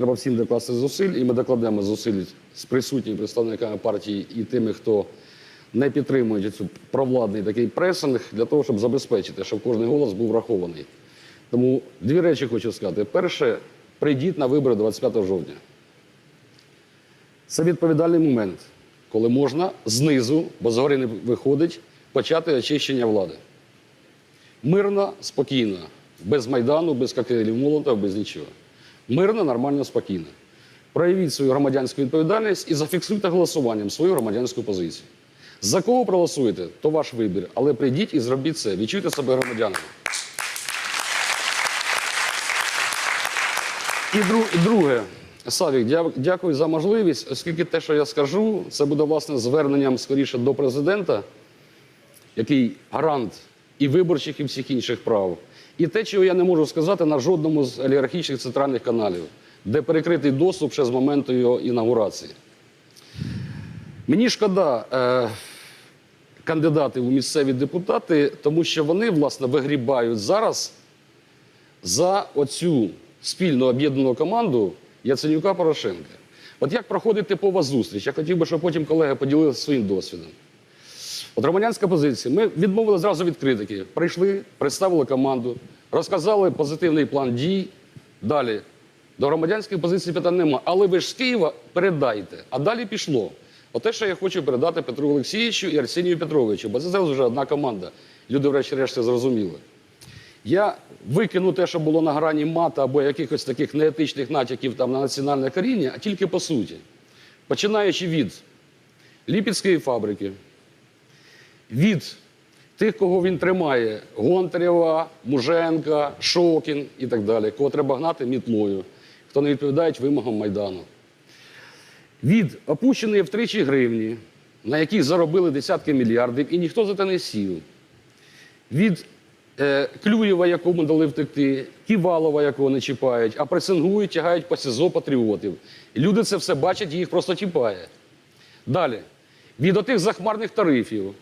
Треба всім докласти зусиль, і ми докладемо зусиль з присутніми представниками партії і тими, хто не підтримує цю провладний такий пресинг, для того, щоб забезпечити, щоб кожен голос був врахований. Тому дві речі хочу сказати. Перше, прийдіть на вибори 25 жовтня. Це відповідальний момент, коли можна знизу, бо згори не виходить, почати очищення влади. Мирно, спокійно, без майдану, без коктейлів Молотова, без нічого. Мирно, нормально, спокійно. Проявіть свою громадянську відповідальність і зафіксуйте голосуванням свою громадянську позицію. За кого проголосуєте, то ваш вибір. Але прийдіть і зробіть це. Відчуйте себе громадянами. І дру- і друге, Савік, дя- дякую за можливість, оскільки те, що я скажу, це буде власне зверненням скоріше до президента, який гарант і виборчих, і всіх інших прав. І те, чого я не можу сказати на жодному з олігархічних центральних каналів, де перекритий доступ ще з моменту його інаугурації. Мені шкода е, кандидатів у місцеві депутати, тому що вони, власне, вигрібають зараз за оцю спільну об'єднану команду Яценюка Порошенка. От як проходить типова зустріч? Я хотів би, щоб потім колеги поділилися своїм досвідом. От громадянська позиція. Ми відмовили зразу від критики. Прийшли, представили команду, розказали позитивний план дій. Далі. До громадянської позиції питань нема. Але ви ж з Києва передайте. А далі пішло. Оте, що я хочу передати Петру Олексійовичу і Арсенію Петровичу, бо це зараз вже одна команда. Люди, врешті-решт, зрозуміли. Я викину те, що було на грані мата або якихось таких неетичних натяків там на національне коріння, а тільки по суті. Починаючи від Ліпецької фабрики, від тих, кого він тримає: Гонтарєва, Муженка, Шокін і так далі, кого треба гнати мітлою, хто не відповідають вимогам Майдану. Від опущеної втричі гривні, на якій заробили десятки мільярдів, і ніхто за це не сів. Від е, Клюєва, якому дали втекти, Ківалова, якого не чіпають, а пресингують, тягають по СІЗО патріотів. Люди це все бачать і їх просто чіпає. Далі. Від отих захмарних тарифів.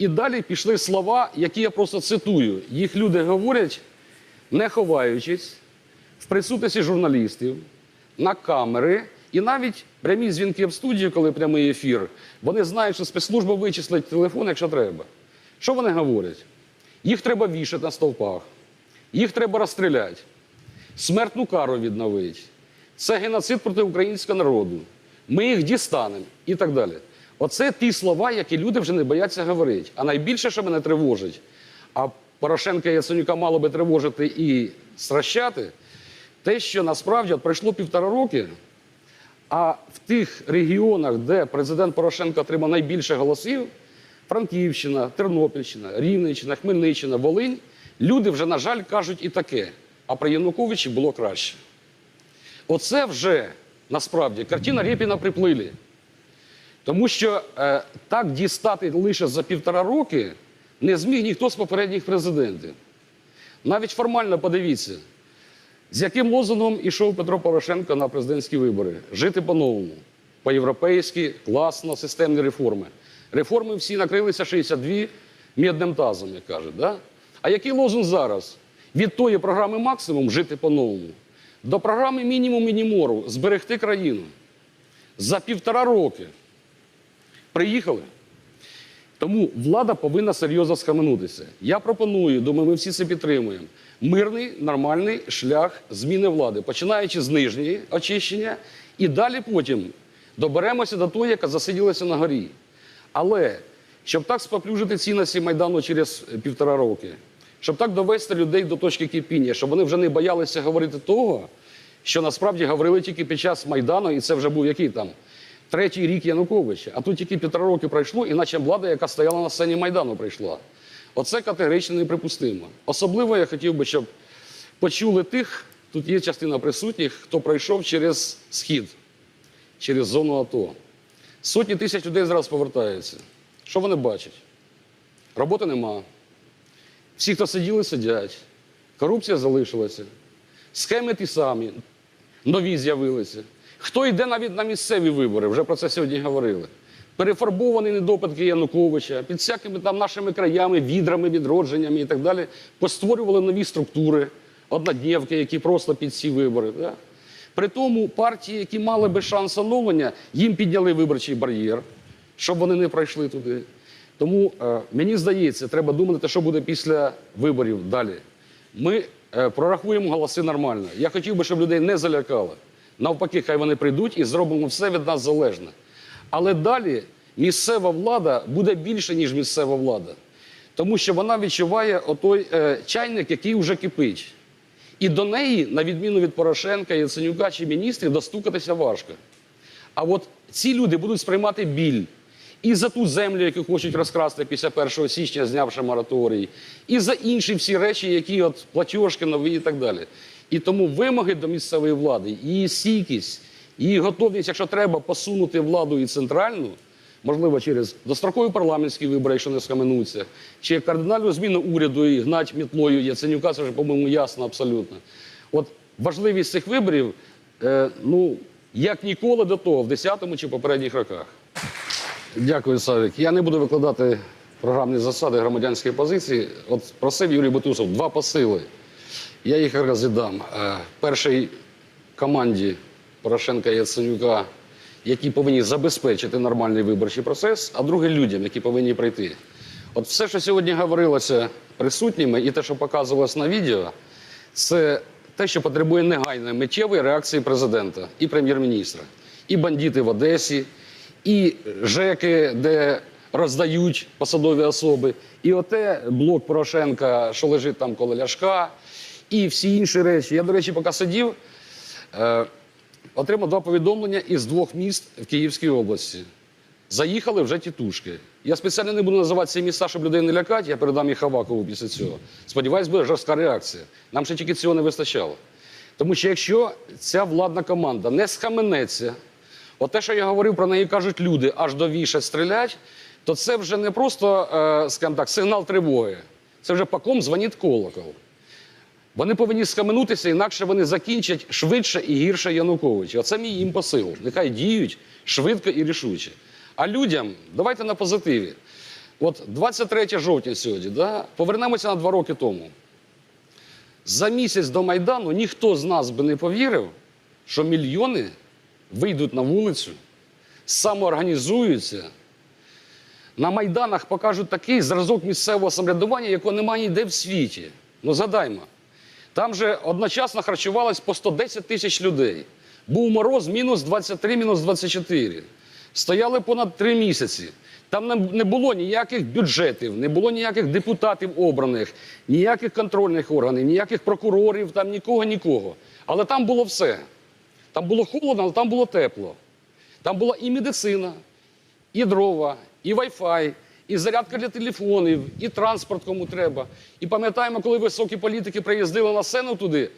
І далі пішли слова, які я просто цитую. Їх люди говорять, не ховаючись, в присутності журналістів, на камери і навіть прямі дзвінки в студію, коли прямий ефір. Вони знають, що спецслужба вичислить телефон, якщо треба. Що вони говорять? Їх треба вішати на стовпах, їх треба розстріляти, смертну кару відновити. Це геноцид проти українського народу. Ми їх дістанемо і так далі. Оце ті слова, які люди вже не бояться говорити. А найбільше, що мене тривожить, а Порошенка і Яценюка мало би тривожити і стращати, те, що насправді от пройшло півтора роки, а в тих регіонах, де президент Порошенко отримав найбільше голосів, Франківщина, Тернопільщина, Рівненщина, Хмельниччина, Волинь, люди вже, на жаль, кажуть і таке. А при Януковичі було краще. Оце вже насправді картина Рєпіна приплилі. Тому що е, так дістати лише за півтора роки не зміг ніхто з попередніх президентів. Навіть формально подивіться, з яким лозунгом ішов Петро Порошенко на президентські вибори. Жити по-новому, по-європейськи, класно, системні реформи. Реформи всі накрилися 62 мідним тазом, як кажуть. Да? А який лозунг зараз? Від тої програми максимум жити по-новому до програми мінімум мінімору зберегти країну. За півтора роки приїхали. Тому влада повинна серйозно схаменутися. Я пропоную, думаю, ми всі це підтримуємо. Мирний, нормальний шлях зміни влади, починаючи з нижньої очищення, і далі потім доберемося до тої, яка засиділася на горі. Але щоб так споплюжити цінності Майдану через півтора роки, щоб так довести людей до точки кипіння, щоб вони вже не боялися говорити того, що насправді говорили тільки під час Майдану, і це вже був який там третій рік Януковича. А тут тільки півтора роки пройшло, іначе влада, яка стояла на сцені Майдану, прийшла. Оце категорично неприпустимо. Особливо я хотів би, щоб почули тих, тут є частина присутніх, хто пройшов через схід, через зону АТО. Сотні тисяч людей зараз повертаються. Що вони бачать? Роботи нема. Всі, хто сиділи, сидять. Корупція залишилася. Схеми ті самі, нові з'явилися. Хто йде навіть на місцеві вибори, вже про це сьогодні говорили. Перефарбовані недопитки Януковича, під всякими там нашими краями, відрами, відродженнями і так далі, постворювали нові структури, однодневки, які просто під ці вибори. Да? При тому партії, які мали би шанс оновлення, їм підняли виборчий бар'єр, щоб вони не пройшли туди. Тому е, мені здається, треба думати, що буде після виборів далі. Ми е, прорахуємо голоси нормально. Я хотів би, щоб людей не залякали. Навпаки, хай вони прийдуть і зробимо все від нас залежне. Але далі місцева влада буде більше, ніж місцева влада. Тому що вона відчуває отой е, чайник, який вже кипить. І до неї, на відміну від Порошенка, Яценюка чи міністрів, достукатися важко. А от ці люди будуть сприймати біль і за ту землю, яку хочуть розкрасти після 1 січня, знявши мораторій, і за інші всі речі, які от платіжки нові і так далі. І тому вимоги до місцевої влади, її стійкість, її готовність, якщо треба, посунути владу і центральну, можливо, через дострокові парламентські вибори, якщо не схаменуться, чи кардинальну зміну уряду і гнать мітлою Яценюка, це вже, по-моєму, ясно абсолютно. От важливість цих виборів, е, ну, як ніколи до того, в 10-му чи попередніх роках. Дякую, Савік. Я не буду викладати програмні засади громадянської позиції. От просив Юрій Бутусов два посили. Я їх розідам. Е, Перший команді Порошенка і Яценюка, які повинні забезпечити нормальний виборчий процес, а другий людям, які повинні прийти. От все, що сьогодні говорилося присутніми, і те, що показувалось на відео, це те, що потребує негайної миттєвої реакції президента і прем'єр-міністра. І бандити в Одесі, і ЖЕКи, де роздають посадові особи, і оте блок Порошенка, що лежить там коло Ляшка, і всі інші речі. Я, до речі, поки сидів, е, отримав два повідомлення із двох міст в Київській області. Заїхали вже тітушки. Я спеціально не буду називати ці міста, щоб людей не лякати, я передам їх Авакову після цього. Сподіваюсь, буде жорстка реакція. Нам ще тільки цього не вистачало. Тому що якщо ця владна команда не схаменеться, от те, що я говорив про неї, кажуть люди, аж до віша стрілять, то це вже не просто, е, скажімо так, сигнал тривоги. Це вже по ком дзвонить колокол. Вони повинні схаменутися, інакше вони закінчать швидше і гірше Януковича. Оце мій їм посил. Нехай діють швидко і рішуче. А людям давайте на позитиві. От 23 жовтня сьогодні, да? повернемося на два роки тому. За місяць до Майдану ніхто з нас би не повірив, що мільйони вийдуть на вулицю, самоорганізуються. На Майданах покажуть такий зразок місцевого самоврядування, якого немає ніде в світі. Ну згадаймо. Там же одночасно харчувалось по 110 тисяч людей. Був мороз мінус 23, мінус 24. Стояли понад три місяці. Там не- було ніяких бюджетів, не було ніяких депутатів обраних, ніяких контрольних органів, ніяких прокурорів, там нікого, нікого. Але там було все. Там було холодно, але там було тепло. Там була і медицина, і дрова, і Wi-Fi, і зарядка для телефонів, і транспорт кому треба. І пам'ятаємо, коли високі політики приїздили на сцену туди,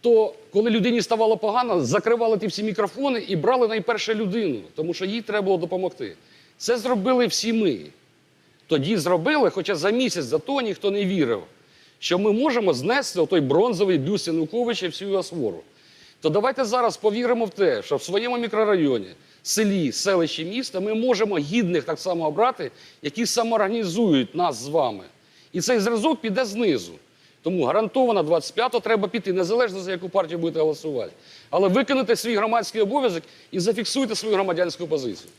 то коли людині ставало погано, закривали ті всі мікрофони і брали найперше людину, тому що їй треба було допомогти. Це зробили всі ми. Тоді зробили, хоча за місяць за то ніхто не вірив, що ми можемо знести той бронзовий бюст Януковича всю його свору. То давайте зараз повіримо в те, що в своєму мікрорайоні, селі, селищі міста ми можемо гідних так само обрати, які самоорганізують нас з вами. І цей зразок піде знизу. Тому гарантовано 25-го треба піти, незалежно за яку партію будете голосувати. Але виконати свій громадський обов'язок і зафіксуйте свою громадянську позицію.